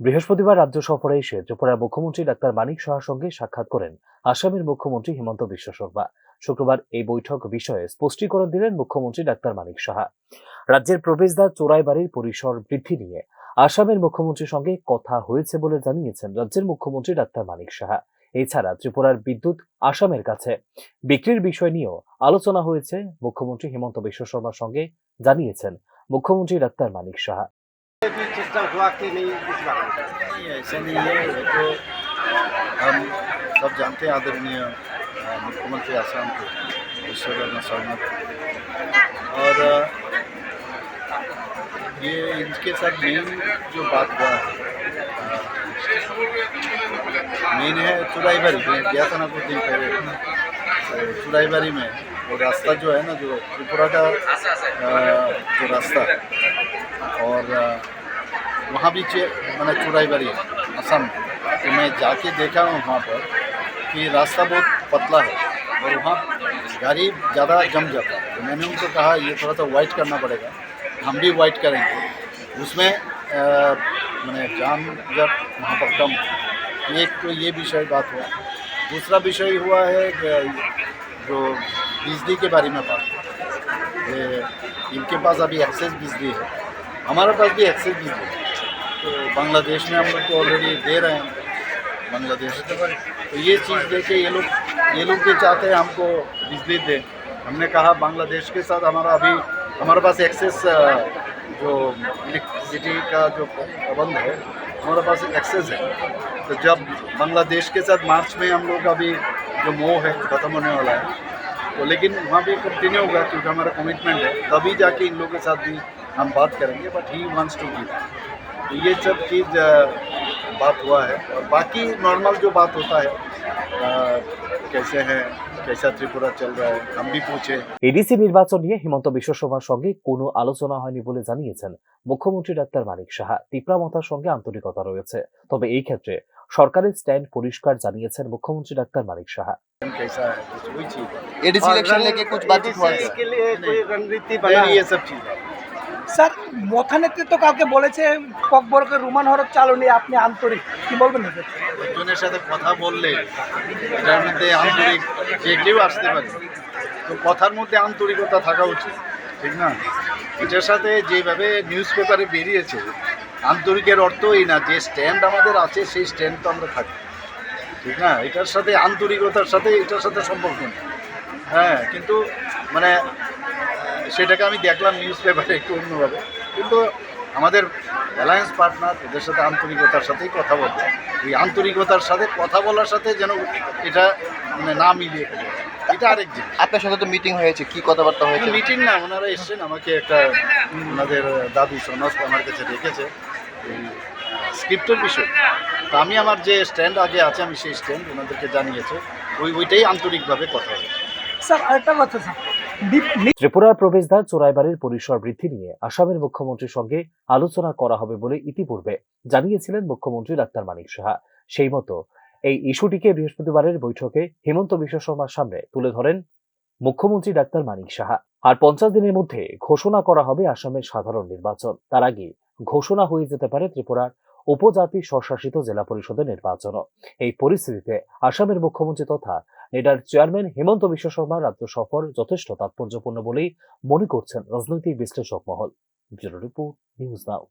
বৃহস্পতিবার রাজ্য সফরে এসে ত্রিপুরার মুখ্যমন্ত্রী ডাক্তার মানিক সাহার সঙ্গে সাক্ষাৎ করেন আসামের মুখ্যমন্ত্রী হিমন্ত বিশ্ব শর্মা। শুক্রবার এই বৈঠক বিষয়ে স্পষ্টীকরণ দিলেন মুখ্যমন্ত্রী ডাক্তার মানিক সাহা। রাজ্যের প্রবেশদ্বার, চোরাইবাড়ির পরিসর বৃদ্ধি নিয়ে আসামের মুখ্যমন্ত্রীর সঙ্গে কথা হয়েছে বলে জানিয়েছেন রাজ্যের মুখ্যমন্ত্রী ডাক্তার মানিক সাহা। এছাড়া ত্রিপুরার বিদ্যুৎ আসামের কাছে। বিক্রির বিষয় নিয়েও আলোচনা হয়েছে মুখ্যমন্ত্রী হিমন্ত বিশ্ব শর্মার সঙ্গে, জানিয়েছেন মুখ্যমন্ত্রী ডাক্তার মানিক সাহা। भी चर्चा हुआ कि नहीं, इस बारे ऐसा नहीं है। तो हम सब जानते हैं आदरणीय मुख्यमंत्री आसाम के ईश्वर शर्मा और ये इनके साथ मेन जो बात हुआ है मेन है चुराईबारी में, गया था ना कुछ दिन पहले तो चुराईबारी में वो रास्ता जो है ना, जो त्रिपुरा का जो रास्ता, और वहाँ भी मैंने चुराईबारी है असम। तो मैं जाके देखा हूँ वहाँ पर कि रास्ता बहुत पतला है और वहाँ गाड़ी ज़्यादा जम जाता है। तो मैंने उनको कहा, ये थोड़ा सा वाइट करना पड़ेगा। हम भी वाइट करेंगे। उसमें मैंने जाम जब वहाँ पर कम एक तो ये विषय बात हुआ। दूसरा विषय हुआ है जो बिजली के बारे में बात इनके पास अभी एक्सेस बिजली है। हमारे पास भी एक्सेस बिजली है। बांग्लादेश में हम लोग को ऑलरेडी दे रहे हैं बांग्लादेश। तो ये चीज़ देखे ये लोग ये लोग भी चाहते हैं हमको बिजली दे। हमने कहा, बांग्लादेश के साथ हमारा अभी, हमारे पास एक्सेस जो इलेक्ट्रिसिटी का जो प्रबंध है, हमारे पास एक्सेस है। तो जब बांग्लादेश के साथ मार्च में हम लोग अभी जो मोह है, ख़त्म होने वाला है तो लेकिन वहाँ भी कंटिन्यू होगा क्योंकि हमारा कमिटमेंट है। तभी जाके इन लोगों के साथ भी हम बात करेंगे but he wants to give तो ये सब चीज़ अ, बात हुआ है और बाकी नॉर्मल जो बात होता है अ, कैसे हैं कैसा त्रिपुरा चल रहा है हम भी पूछे এডিসি নির্বাচন নিয়ে হিমন্ত বিশ্ব শর্মার সঙ্গে কোনো আলোচনা হয়নি বলে জানিয়েছেন মুখ্যমন্ত্রী ডাক্তার মানিক সাহা তিপ্রামতার সঙ্গে আন্তরিকতা রয়েছে তবে এই ক্ষেত্রে সরকারের স্ট্যান্ড পরিষ্কার জানিয়েছেন মুখ্যমন্ত্রী ডাক্তার মানিক সাহা कैसा है बस वही चीज़ है एडीसी और इलेक्शन रण- लेके कुछ बातचीत हुआ ADC है के लिए कोई रणनीति बना नहीं, है ये सब चीज़ है স্যার মথা নেতৃত্ব কাউকে বলেছে ককবরকে রুমান হরফ চালু নিয়ে আপনি আন্তরিক। কি বলবেন এতে? একজনের সাথে কথা বললে, এটার মধ্যে আন্তরিক যে কেউ আসতে পারে। তো কথার মধ্যে আন্তরিকতা থাকা উচিত, ঠিক না? এটার সাথে যেভাবে নিউজ পেপারে বেরিয়েছে, আন্তরিকের অর্থ এই না, যে স্ট্যান্ড আমাদের আছে, সেই স্ট্যান্ড তো আমরা থাকি। ঠিক না? এটার সাথে আন্তরিকতার সাথে, এটার সাথে সম্পর্ক নেই। হ্যাঁ কিন্তু মানে সেটাকে আমি দেখলাম নিউজ পেপারে একটু অন্যভাবে। কিন্তু আমাদের অ্যালায়েন্স পার্টনার ওদের সাথে আন্তরিকতার সাথেই কথা বলতে এই আন্তরিকতার সাথে কথা বলার সাথে যেন এটা মানে না মিলিয়ে এটা আরেক জিনিস। আপনার সাথে তো মিটিং হয়েছে কি কথাবার্তা হয়েছে? মিটিং না ওনারা এসছেন আমাকে একটা ওনাদের দাদু সনস আমার কাছে রেখেছে এই স্ক্রিপ্টের বিষয়। তো আমি আমার যে স্ট্যান্ড আগে আছে আমি সেই স্ট্যান্ড ওনাদেরকে জানিয়েছে। ওই ওইটাই আন্তরিকভাবে কথা হবে স্যার আরেকটা কথা স্যার। ত্রিপুরার প্রবেশদ্বার চোরাইবাড়ির পরিসর বৃদ্ধি নিয়ে আসামের মুখ্যমন্ত্রীর সঙ্গে আলোচনা করা হবে বলে ইতিপূর্বে জানিয়েছিলেন মুখ্যমন্ত্রী ডাক্তার মানিক সাহা। সেই মতো এই ইস্যুটিকে বৃহস্পতিবারের বৈঠকে হিমন্ত বিশ্ব শর্মার সামনে তুলে ধরেন মুখ্যমন্ত্রী ডাক্তার মানিক সাহা। আর পঞ্চাশ দিনের মধ্যে ঘোষণা করা হবে আসামের সাধারণ নির্বাচন। তার আগে ঘোষণা হয়ে যেতে পারে ত্রিপুরার উপজাতি স্বশাসিত জেলা পরিষদের নির্বাচনও। এই পরিস্থিতিতে আসামের মুখ্যমন্ত্রী তথা নেডার চেয়ারম্যান হেমন্ত বিশ্ব শর্মার রাজ্য সফর যথেষ্ট তাৎপর্যপূর্ণ বলেই মনে করছেন রাজনৈতিক বিশ্লেষক মহল। Bureau report, news now.